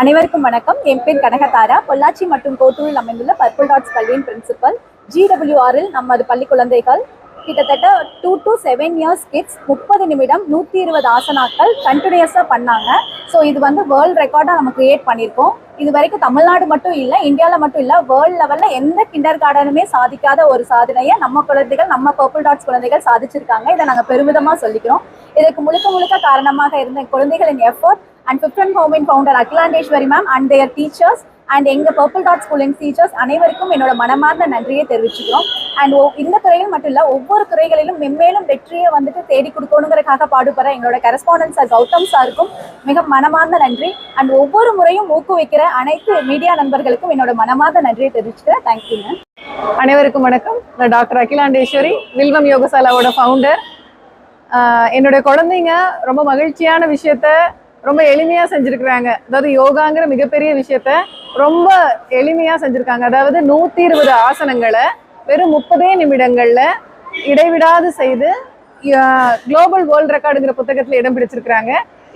அனைவருக்கும் வணக்கம். என் பேர் கனகதாரா. பொள்ளாச்சி மற்றும் கோட்டூரில் அமைந்துள்ள பர்பிள் டாட்ஸ் பள்ளியின் பிரின்சிபல் ஜிடபிள்யூஆரில் நமது பள்ளி குழந்தைகள் கிட்டத்தட்ட two to seven years kids முப்பது நிமிடம் நூற்றி இருபது ஆசனாக்கள் கண்டினியூஸாக பண்ணாங்க. ஸோ இது வந்து வேர்ல்ட் ரெக்கார்டாக நம்ம கிரியேட் பண்ணியிருக்கோம் இது வரைக்கும் தமிழ்நாடு மட்டும் இல்லை இந்தியாவில் மட்டும் இல்லை வேர்ல்ட் லெவலில் எந்த கிண்டர் கார்டனுமே சாதிக்காத ஒரு சாதனையை நம்ம குழந்தைகள் நம்ம பர்பிள் டாட்ஸ் குழந்தைகள் சாதிச்சிருக்காங்க. இதை நாங்கள் பெருமிதமாக சொல்லிக்கிறோம். இதற்கு முழுக்க முழுக்க காரணமாக இருந்த குழந்தைகளின் எஃபோர்ட் அண்ட் ஃபிஃப்டன் ஹோமின் founder Akilandeswari ma'am and their teachers and எங்கள் பர்பிள் டாட் ஸ்கூலின் டீச்சர்ஸ் அனைவருக்கும் என்னோட மனமார்ந்த நன்றியை தெரிவிச்சுக்கிறோம். அண்ட் இந்த துறையில் மட்டும் இல்லை ஒவ்வொரு துறைகளிலும் மென்மேலும் வெற்றியை வந்துட்டு தேடி கொடுக்கணுங்கிறக்காக பாடுபடுற எங்களோட கரஸ்பாண்டன்ஸ் சார் கௌதம் சாருக்கும் மிக மனமார்ந்த நன்றி. அண்ட் ஒவ்வொரு முறையும் ஊக்குவிக்கிற அனைத்து மீடியா நண்பர்களுக்கும் என்னோட மனமார்ந்த நன்றியை தெரிவிச்சுக்கிறேன். தேங்க்யூங்க அனைவருக்கும் வணக்கம். நான் டாக்டர் அகிலாண்டேஸ்வரி வில்வம் யோகசாலாவோட ஃபவுண்டர் என்னுடைய குழந்தைங்க ரொம்ப மகிழ்ச்சியான விஷயத்த ரொம்ப எளிமையா செஞ்சிருக்கிறாங்க. அதாவது யோகாங்கிற மிகப்பெரிய விஷயத்த ரொம்ப எளிமையா செஞ்சிருக்காங்க. அதாவது நூத்தி இருபது ஆசனங்களை வெறும் முப்பதே நிமிடங்கள்ல இடைவிடாது செய்து குளோபல் வேர்ல்ட் ரெக்கார்டுங்கிற புத்தகத்துல இடம் பிடிச்சிருக்கிறாங்க.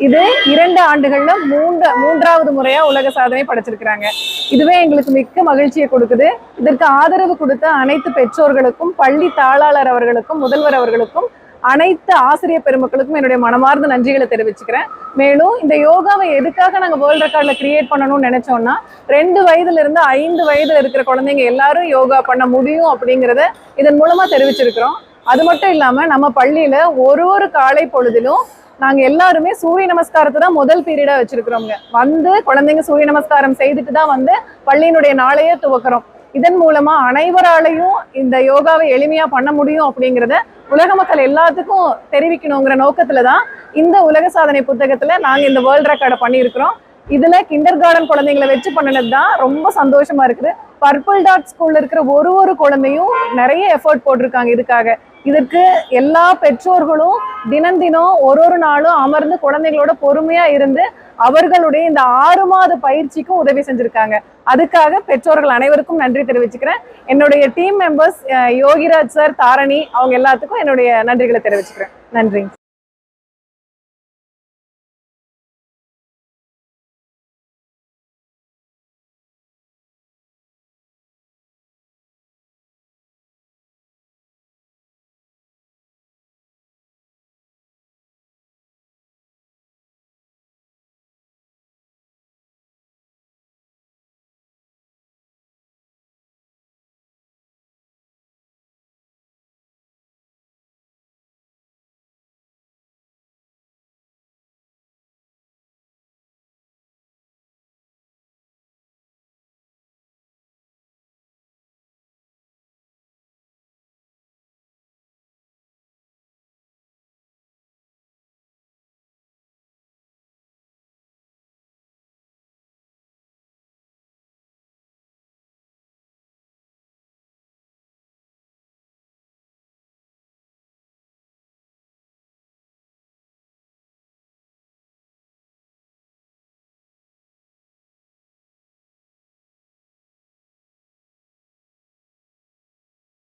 இது இரண்டு ஆண்டுகள்ல மூன்று மூன்றாவது முறையா உலக சாதனை படைச்சிருக்கிறாங்க. இதுவே எங்களுக்கு மிக்க மகிழ்ச்சியை கொடுக்குது. இதற்கு ஆதரவு கொடுத்த அனைத்து பெற்றோர்களுக்கும் பள்ளி தாளாளர் அவர்களுக்கும் முதல்வர் அவர்களுக்கும் அனைத்து ஆசிரியர் பெருமக்களுக்கும் என்னுடைய மனமார்ந்த நன்றிகளை தெரிவிச்சுக்கிறேன். மேலும் இந்த யோகாவை எதுக்காக நாங்கள் வேர்ல்ட் ரெக்கார்டில் கிரியேட் பண்ணணும்னு நினைச்சோம்னா ரெண்டு வயதுல இருந்து ஐந்து வயதுல இருக்கிற குழந்தைங்க எல்லாரும் யோகா பண்ண முடியும் அப்படிங்கிறத இதன் மூலமா தெரிவிச்சிருக்கிறோம். அது மட்டும் இல்லாம நம்ம பள்ளியில ஒரு ஒரு காலை பொழுதிலும் நாங்க எல்லாருமே சூரிய நமஸ்காரத்தை தான் முதல் பீரியடா வச்சிருக்கிறோங்க வந்து குழந்தைங்க சூரிய நமஸ்காரம் செய்துட்டு தான் வந்து பள்ளியினுடைய நாளையே துவக்கிறோம். இதன் மூலமா அனைவராலையும் இந்த யோகாவை எளிமையா பண்ண முடியும் அப்படிங்கிறத உலக மக்கள் எல்லாத்துக்கும் தெரிவிக்கணுங்கிற நோக்கத்துல தான் இந்த உலக சாதனை புத்தகத்துல நாங்க இந்த வேர்ல்ட் ரெக்கார்டை பண்ணியிருக்கிறோம். இதுல கிண்டர் கார்டன் குழந்தைங்களை வச்சு பண்ணினது தான் ரொம்ப சந்தோஷமா இருக்குது. பர்பிள் டாட் ஸ்கூல்ல இருக்கிற ஒரு ஒரு குழந்தையும் நிறைய எஃபர்ட் போட்டிருக்காங்க இதுக்காக. இதற்கு எல்லா பெற்றோர்களும் தினம் தினம் ஒரு ஒரு நாளும் அமர்ந்து குழந்தைகளோட பொறுமையா இருந்து அவர்களுடைய இந்த ஆறு மாத பயிற்சிக்கும் உதவி செஞ்சிருக்காங்க. அதுக்காக பெற்றோர்கள் அனைவருக்கும் நன்றி தெரிவிச்சுக்கிறேன். என்னுடைய team members Yogiraj sir Dharani அவங்க எல்லாத்துக்கும் என்னுடைய நன்றிகளை தெரிவிச்சுக்கிறேன். நன்றி.